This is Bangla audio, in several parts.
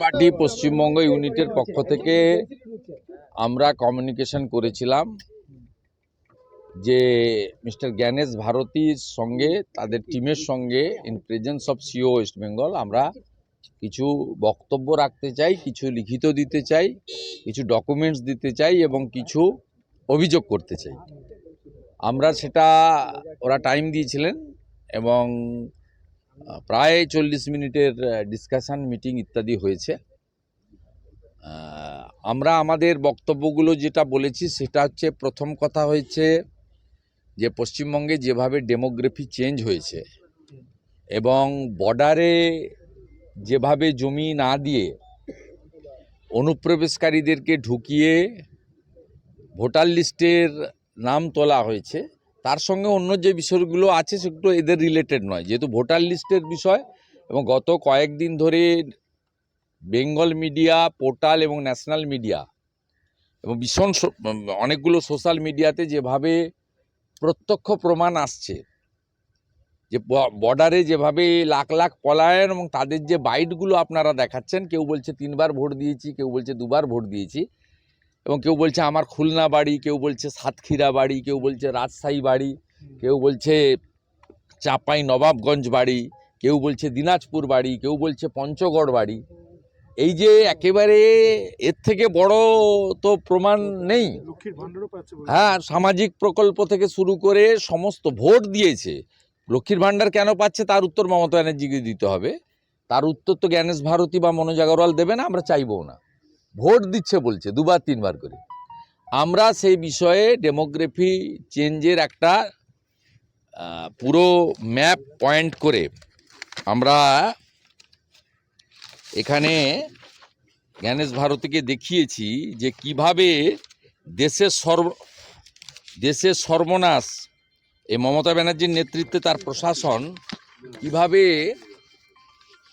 পার্টি পশ্চিমবঙ্গ ইউনিটের পক্ষ থেকে আমরা কমিউনিকেশন করেছিলাম যে মিস্টার জ্ঞানেশ ভারতীর সঙ্গে, তাদের টিমের সঙ্গে in presence of CEO West Bengal আমরা কিছু বক্তব্য রাখতে চাই, কিছু লিখিত দিতে চাই, কিছু ডকুমেন্টস দিতে চাই এবং কিছু অভিযোগ করতে চাই। আমরা সেটা, ওরা টাইম দিয়েছিলেন এবং প্রায় চল্লিশ মিনিটের ডিসকাশন মিটিং ইত্যাদি হয়েছে। আমরা আমাদের বক্তব্যগুলো যেটা বলেছি, সেটা হচ্ছে, প্রথম কথা হয়েছে যে, পশ্চিমবঙ্গে যেভাবে ডেমোগ্রাফি চেঞ্জ হয়েছে এবং বর্ডারে যেভাবে জমি না দিয়ে অনুপ্রবেশকারীদেরকে ঢুকিয়ে ভোটার লিস্টের নাম তোলা হয়েছে তার সঙ্গে অন্য যে বিষয়গুলো আছে সেগুলো এদের রিলেটেড নয়। যেহেতু ভোটার লিস্টের বিষয় এবং গত কয়েকদিন ধরে বেঙ্গল মিডিয়া পোর্টাল এবং ন্যাশনাল মিডিয়া এবং ভীষণ অনেকগুলো সোশ্যাল মিডিয়াতে যেভাবে প্রত্যক্ষ প্রমাণ আসছে, যে বর্ডারে যেভাবে লাখ লাখ পলায়ন এবং তাদের যে বাইটগুলো আপনারা দেখাচ্ছেন, কেউ বলছে তিনবার ভোট দিয়েছি, কেউ বলছে দুবার ভোট দিয়েছি এবং কেউ বলছে আমার খুলনা বাড়ি কেউ বলছে সাতক্ষীরা বাড়ি কেউ বলছে রাজশাহী বাড়ি কেউ বলছে চাপাই নবাবগঞ্জ বাড়ি কেউ বলছে দিনাজপুর বাড়ি কেউ বলছে পঞ্চগড় বাড়ি। এই যে একেবারে এর থেকে বড় তো প্রমাণ নেই। হ্যাঁ সামাজিক প্রকল্প থেকে শুরু করে সমস্ত ভোট দিয়েছে। লক্ষ্মীর ভাণ্ডার কেন পাচ্ছে তার উত্তর মমতা ব্যানার্জিকে দিতে হবে। তার উত্তর তো জ্ঞানেশ ভারতী বা মনোজ আগরওয়াল দেবে না আমরা চাইবও না। ভোট দিচ্ছে বলছে, দুবার, তিনবার করে। আমরা সেই বিষয়ে ডেমোগ্রাফি চেঞ্জের একটা পুরো ম্যাপ পয়েন্ট করে আমরা এখানে জ্ঞানেশ ভারতীকে দেখিয়েছি যে কীভাবে দেশের সর্ব, দেশের সর্বনাশ এই মমতা ব্যানার্জির নেতৃত্বে তার প্রশাসন কীভাবে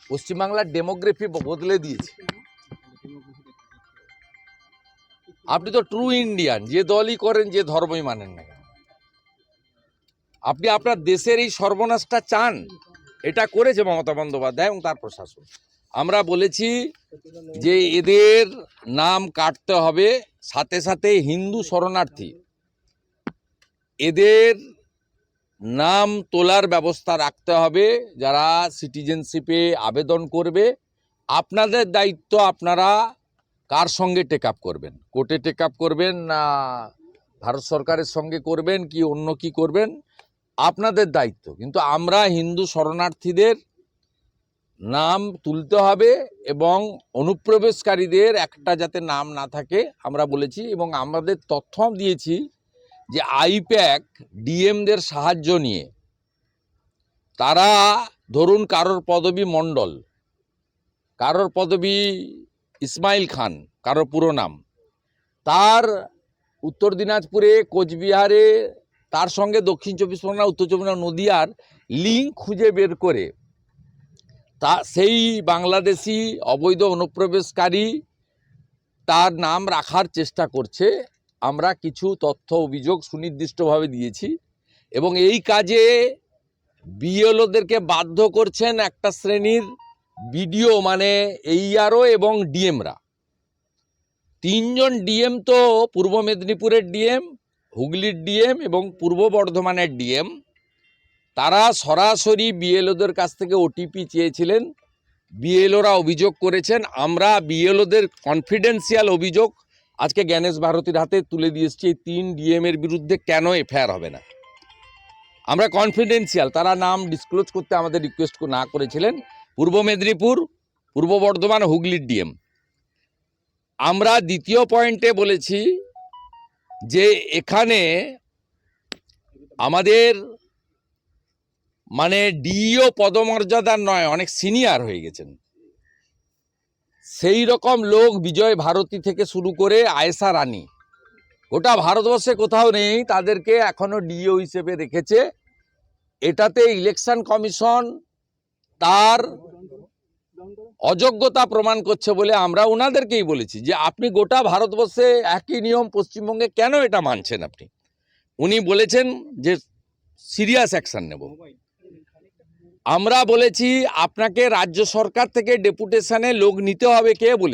পশ্চিমবাংলার ডেমোগ্রাফি বদলে দিয়েছে। আপনি তো ট্রু ইন্ডিয়ান যে দলই করেন, যে ধর্মই মানেন না আপনি আপনার দেশের এই সর্বনাশটা চান। এটা করেছে মমতা বন্দ্যোপাধ্যায় এবং তার প্রশাসন। আমরা বলেছি যে এদের নাম কাটতে হবে, সাথে সাথে হিন্দু শরণার্থী। এদের নাম তোলার ব্যবস্থা রাখতে হবে, যারা সিটিজেনশিপে আবেদন করবে। আপনাদের দায়িত্ব আপনারা কার সঙ্গে টেক আপ করবেন? কোর্টে টেক আপ করবেন না ভারত সরকারের সঙ্গে করবেন কি অন্য কি করবেন? আপনাদের দায়িত্ব। কিন্তু আমরা হিন্দু শরণার্থীদের নাম তুলতে হবে এবং অনুপ্রবেশকারীদের একটা যাতে নাম না থাকে, আমরা বলেছি এবং আমাদের তথ্য দিয়েছি যে আইপ্যাক ডিএমদের সাহায্য নিয়ে তারা ধরুন কারোর পদবী মণ্ডল, কারোর পদবী ইসমাইল খান, কারও পুরো নাম। তার উত্তর দিনাজপুরে, কোচবিহারে, তার সঙ্গে দক্ষিণ চব্বিশ পরগনা, উত্তর চব্বিশ পরগনা, নদিয়ার লিঙ্ক খুঁজে বের করে তা, সেই বাংলাদেশি অবৈধ অনুপ্রবেশকারী তার নাম রাখার চেষ্টা করছে। আমরা কিছু তথ্য, অভিযোগ সুনির্দিষ্টভাবে দিয়েছি এবং এই কাজে বিএলওদেরকে বাধ্য করছেন একটা শ্রেণির বিডিও মানে এইআরও এবং ডিএমরা তিনজন ডিএম তো পূর্ব মেদিনীপুরের ডিএম হুগলির ডিএম এবং পূর্ব বর্ধমানের ডিএম তারা সরাসরি বিএলওদের কাছ থেকে ওটিপি চেয়েছিলেন। বিএলওরা অভিযোগ করেছেন, আমরা বিএলওদের কনফিডেন্সিয়াল অভিযোগ আজকে জ্ঞানেশ ভারতীর হাতে তুলে দিয়ে এসেছি, এই তিন ডিএম এর বিরুদ্ধে কেন এফআইআর হবে না? আমরা কনফিডেন্সিয়াল তারা নাম ডিসক্লোজ করতে আমাদের রিকোয়েস্ট না করেছিলেন। পূর্ব মেদিনীপুর, পূর্ব বর্ধমান, হুগলির ডিএম। আমরা দ্বিতীয় পয়েন্টে বলেছি যে এখানে আমাদের মানে ডিও পদমর্যাদার নয়, অনেক সিনিয়র হয়ে গেছেন। সেই রকম লোক বিজয় ভারতী থেকে শুরু করে আয়েশা রানী। গোটা ভারতবর্ষে কোথাও নেই, তাদেরকে এখনও ডিও হিসেবে রেখেছে। এটাতে ইলেকশন কমিশন তার অযোগ্যতা প্রমাণ করছে বলে আমরা ওনাদেরকেই বলেছি যে আপনি গোটা ভারতবর্ষে একই নিয়ম পশ্চিমবঙ্গে কেন এটা মানছেন আপনি? উনি বলেছেন যে সিরিয়াস অ্যাকশান নেব। আমরা বলেছি আপনাকে রাজ্য সরকার থেকে ডেপুটেশনে লোক নিতে হবে, কে বলে